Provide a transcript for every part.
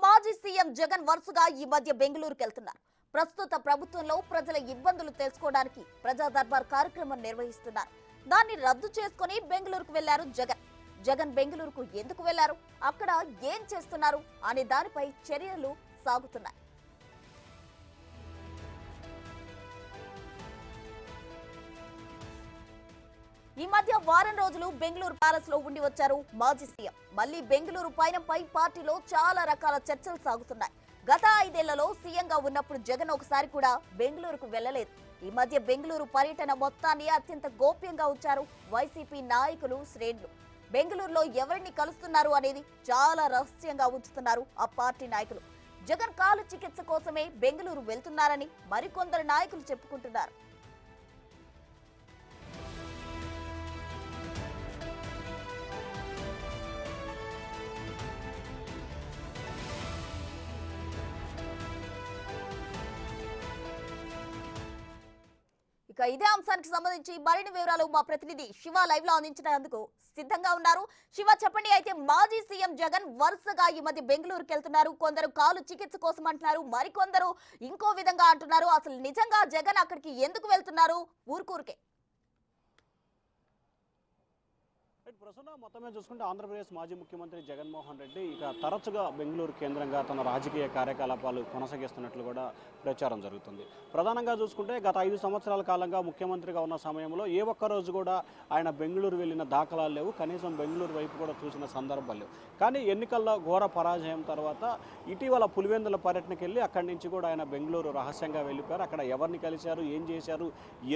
మాజీ సీఎం జగన్ వరుసగా ఈ మధ్య బెంగళూరుకు వెళ్తున్నారు. ప్రస్తుత ప్రభుత్వంలో ప్రజల ఇబ్బందులు తెలుసుకోవడానికి ప్రజా దర్బార్ కార్యక్రమం నిర్వహిస్తున్నారు. దాన్ని రద్దు చేసుకుని బెంగళూరుకు వెళ్ళారు జగన్. జగన్ బెంగళూరుకు ఎందుకు వెళ్ళారు? అక్కడ ఏం చేస్తున్నారు? అనే దానిపై చర్యలు సాగుతున్నాయి. ఈ మధ్య వారం రోజులు బెంగళూరు ప్యాలెస్లో ఉండి వచ్చారు మాజీ సీఎం. మళ్ళీ బెంగళూరు పయనంపై పార్టీలో చాలా రకాల చర్చలు సాగుతున్నాయి. గత ఐదేళ్ళలో సీఎంగా ఉన్నప్పుడు జగన్ ఒకసారి కూడా బెంగళూరుకు వెళ్ళలేదు ఈ మధ్య బెంగళూరు పర్యటన మొత్తాన్ని అత్యంత గోప్యంగా ఉంచారు వైసీపీ నాయకులు శ్రేణులు. బెంగళూరులో ఎవరిని కలుస్తున్నారు అనేది చాలా రహస్యంగా ఉంచుతున్నారు ఆ పార్టీ నాయకులు. జగన్ కాలు చికిత్స కోసమే బెంగళూరు వెళ్తున్నారని మరికొందరు నాయకులు చెప్పుకుంటున్నారు. ఇక ఇదే అంశానికి సంబంధించి మరిన్ని వివరాలు మా ప్రతినిధి శివ లైవ్లో అందించినందుకు సిద్ధంగా ఉన్నారు. శివ చెప్పండి. అయితే మాజీ సీఎం జగన్ వరుసగా ఈ మధ్య బెంగళూరుకి వెళ్తున్నారు. కొందరు కాలు చికిత్స కోసం అంటున్నారు. మరికొందరు ఇంకో విధంగా అంటున్నారు. అసలు నిజంగా జగన్ అక్కడికి ఎందుకు వెళ్తున్నారు? ఊరుకూరికే. రైట్ మొత్తమే చూసుకుంటే ఆంధ్రప్రదేశ్ మాజీ ముఖ్యమంత్రి జగన్మోహన్ రెడ్డి ఇక తరచుగా బెంగళూరు కేంద్రంగా తన రాజకీయ కార్యకలాపాలు కొనసాగిస్తున్నట్లు కూడా ప్రచారం జరుగుతుంది. ప్రధానంగా చూసుకుంటే గత ఐదు సంవత్సరాల కాలంగా ముఖ్యమంత్రిగా ఉన్న సమయంలో ఏ ఒక్క రోజు కూడా ఆయన బెంగళూరు వెళ్ళిన దాఖలాలు లేవు. కనీసం బెంగళూరు వైపు కూడా చూసిన సందర్భాలు లేవు. కానీ ఎన్నికల్లో ఘోర పరాజయం తర్వాత ఇటీవల పులివెందుల పర్యటనకు వెళ్ళి అక్కడి నుంచి కూడా ఆయన బెంగళూరు రహస్యంగా వెళ్ళిపోయారు. అక్కడ ఎవరిని కలిశారు ఏం చేశారు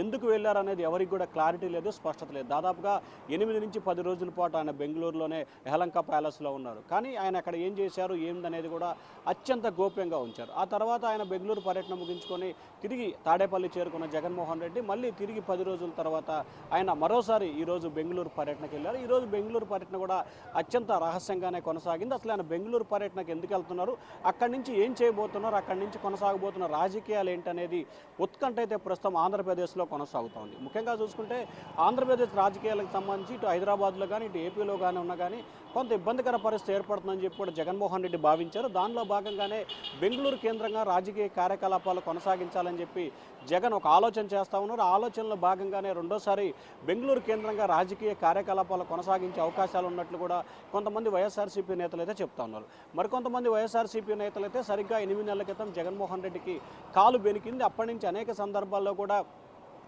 ఎందుకు వెళ్ళారు అనేది ఎవరికి కూడా క్లారిటీ లేదు స్పష్టత లేదు. దాదాపుగా ఎనిమిది నుంచి పది రోజులు పాటు ఆయన బెంగళూరులోనే ఎహలంక ప్యాలెస్లో ఉన్నారు. కానీ ఆయన అక్కడ ఏం చేశారు ఏందనేది కూడా అత్యంత గోప్యంగా ఉంచారు. ఆ తర్వాత ఆయన బెంగళూరు పర్యటన ముగించుకొని తిరిగి తాడేపల్లి చేరుకున్న జగన్మోహన్ రెడ్డి మళ్ళీ తిరిగి పది రోజుల తర్వాత ఆయన మరోసారి ఈరోజు బెంగళూరు పర్యటనకి వెళ్ళారు. ఈరోజు బెంగళూరు పర్యటన కూడా అత్యంత రహస్యంగానే కొనసాగింది. అసలు ఆయన బెంగళూరు పర్యటనకు ఎందుకు వెళ్తున్నారు? అక్కడి నుంచి ఏం చేయబోతున్నారు? అక్కడి నుంచి కొనసాగబోతున్న రాజకీయాలు ఏంటనేది ఉత్కంఠ అయితే ప్రస్తుతం ఆంధ్రప్రదేశ్లో కొనసాగుతోంది ముఖ్యంగా చూసుకుంటే ఆంధ్రప్రదేశ్ రాజకీయాలకు సంబంధించి ఇటు హైదరాబాద్లో కానీ ఇటు ఏపీలో కానీ ఉన్నా కానీ కొంత ఇబ్బందికర పరిస్థితి ఏర్పడుతుందని చెప్పి కూడా జగన్మోహన్ రెడ్డి భావించారు. దానిలో భాగంగానే బెంగళూరు కేంద్రంగా రాజకీయ కార్యకలాపాలు కొనసాగించాలని చెప్పి జగన్ ఒక ఆలోచన చేస్తా ఉన్నారు. ఆలోచనలో భాగంగానే రెండోసారి బెంగళూరు కేంద్రంగా రాజకీయ కార్యకలాపాలు కొనసాగించే అవకాశాలు ఉన్నట్లు కూడా కొంతమంది వైఎస్ఆర్సీపీ నేతలు అయితే చెప్తా ఉన్నారు. మరికొంతమంది వైఎస్ఆర్సీపీ నేతలు అయితే సరిగ్గా ఎనిమిది నెలల క్రితం జగన్మోహన్ రెడ్డికి కాలు బెనికింది. అప్పటి నుంచి అనేక సందర్భాల్లో కూడా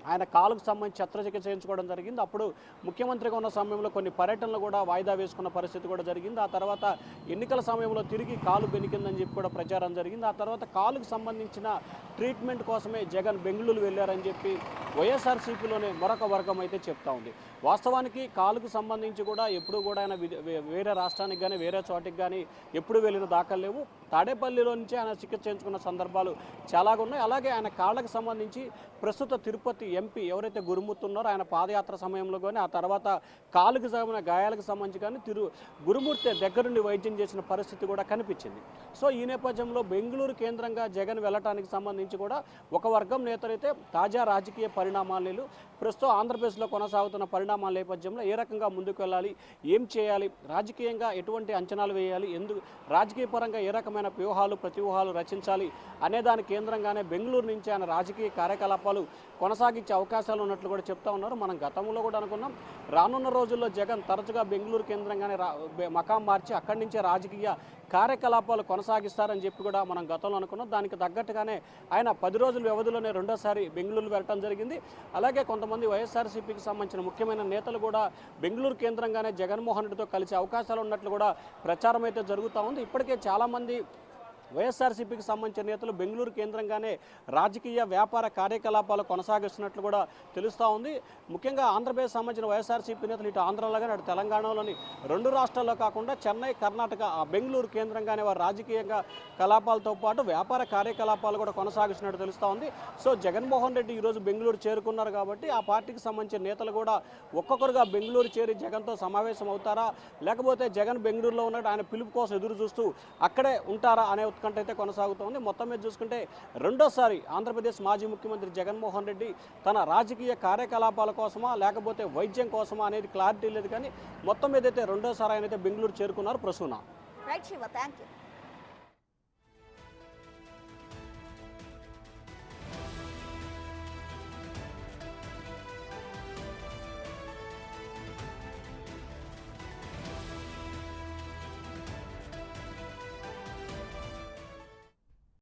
ఆయన కాలుకు సంబంధించి శస్త్రచికిత్స చేయించుకోవడం జరిగింది. అప్పుడు ముఖ్యమంత్రిగా ఉన్న సమయంలో కొన్ని పర్యటనలు కూడా వాయిదా వేసుకున్న పరిస్థితి కూడా జరిగింది. ఆ తర్వాత ఎన్నికల సమయంలో తిరిగి కాలు బెనికిందని చెప్పి కూడా ప్రచారం జరిగింది. ఆ తర్వాత కాలుకు సంబంధించిన ట్రీట్మెంట్ కోసమే జగన్ బెంగళూరు వెళ్ళారని చెప్పి వైఎస్ఆర్సీపీలోనే మరొక వర్గం అయితే చెప్తా ఉంది. వాస్తవానికి కాలుకు సంబంధించి కూడా ఎప్పుడు కూడా ఆయన వేరే రాష్ట్రానికి కానీ వేరే చోటికి కానీ ఎప్పుడు వెళ్ళిన దాఖలు లేవు. తాడేపల్లిలో నుంచి ఆయన చికిత్స చేయించుకున్న సందర్భాలు చాలాగా ఉన్నాయి. అలాగే ఆయన కాళ్ళకు సంబంధించి ప్రస్తుత తిరుపతి ఎంపీ ఎవరైతే గురుమూర్తున్నారో ఆయన పాదయాత్ర సమయంలో కానీ ఆ తర్వాత కాలుకు సంబంధించిన గాయాలకు సంబంధించి కానీ తిరు గురుమూర్తి దగ్గరుండి వైద్యం చేసిన పరిస్థితి కూడా కనిపించింది. సో ఈ నేపథ్యంలో బెంగళూరు కేంద్రంగా జగన్ వెళ్ళటానికి సంబంధించి కూడా ఒక వర్గం నేతలైతే తాజా రాజకీయ పరి పరిణామాలు ప్రస్తుతం ఆంధ్రప్రదేశ్లో కొనసాగుతున్న పరిణామాల నేపథ్యంలో ఏ రకంగా ముందుకు వెళ్ళాలి? ఏం చేయాలి? రాజకీయంగా ఎటువంటి అంచనాలు వేయాలి? ఎందుకు రాజకీయ పరంగా ఏ రకమైన వ్యూహాలు ప్రతివ్యూహాలు రచించాలి? అనే దాని కేంద్రంగానే బెంగళూరు నుంచి ఆయన రాజకీయ కార్యకలాపాలు కొనసాగించే అవకాశాలు ఉన్నట్లు కూడా చెప్తా ఉన్నారు. మనం గతంలో కూడా అనుకున్నాం. రానున్న రోజుల్లో జగన్ తరచుగా బెంగళూరు కేంద్రంగానే రా బె- మకాం మార్చి అక్కడి నుంచే రాజకీయ కార్యకలాపాలు కొనసాగిస్తారని చెప్పి కూడా మనం గతంలో అనుకున్నాం. దానికి తగ్గట్టుగానే ఆయన పది రోజుల వ్యవధిలోనే రెండోసారి బెంగళూరు వెళ్ళటం జరిగింది. అలాగే కొంతమంది వైఎస్ఆర్సీపీకి సంబంధించిన ముఖ్యమైన నేతలు కూడా బెంగళూరు కేంద్రంగానే జగన్మోహన్ రెడ్డితో కలిసే అవకాశాలు ఉన్నట్లు కూడా ప్రచారం అయితే జరుగుతూ ఉంది. ఇప్పటికే చాలామంది వైఎస్ఆర్సీపీకి సంబంధించిన నేతలు బెంగళూరు కేంద్రంగానే రాజకీయ వ్యాపార కార్యకలాపాలు కొనసాగిస్తున్నట్లు కూడా తెలుస్తూ ఉంది. ముఖ్యంగా ఆంధ్రప్రదేశ్ సంబంధించిన వైఎస్ఆర్సీపీ నేతలు ఇటు ఆంధ్రలో కానీ అటు తెలంగాణలోని రెండు రాష్ట్రాల్లో కాకుండా చెన్నై కర్ణాటక ఆ బెంగళూరు కేంద్రంగానే వారు రాజకీయంగా కలాపాలతో పాటు వ్యాపార కార్యకలాపాలు కూడా కొనసాగిస్తున్నట్టు తెలుస్తూ ఉంది. సో జగన్మోహన్ రెడ్డి ఈరోజు బెంగళూరు చేరుకున్నారు కాబట్టి ఆ పార్టీకి సంబంధించిన నేతలు కూడా ఒక్కొక్కరుగా బెంగళూరు చేరి జగన్తో సమావేశం అవుతారా లేకపోతే జగన్ బెంగళూరులో ఉన్నట్టు ఆయన పిలుపు కోసం ఎదురు చూస్తూ అక్కడే ఉంటారా అనే ఉత్కంఠ అయితే కొనసాగుతోంది మొత్తం మీద చూసుకుంటే రెండోసారి ఆంధ్రప్రదేశ్ మాజీ ముఖ్యమంత్రి జగన్మోహన్ రెడ్డి తన రాజకీయ కార్యకలాపాల కోసమా లేకపోతే వైద్యం కోసమా అనేది క్లారిటీ లేదు కానీ మొత్తం మీద అయితే రెండోసారి ఆయన అయితే బెంగళూరు చేరుకున్నారు Prasuna. Right Shiva thank you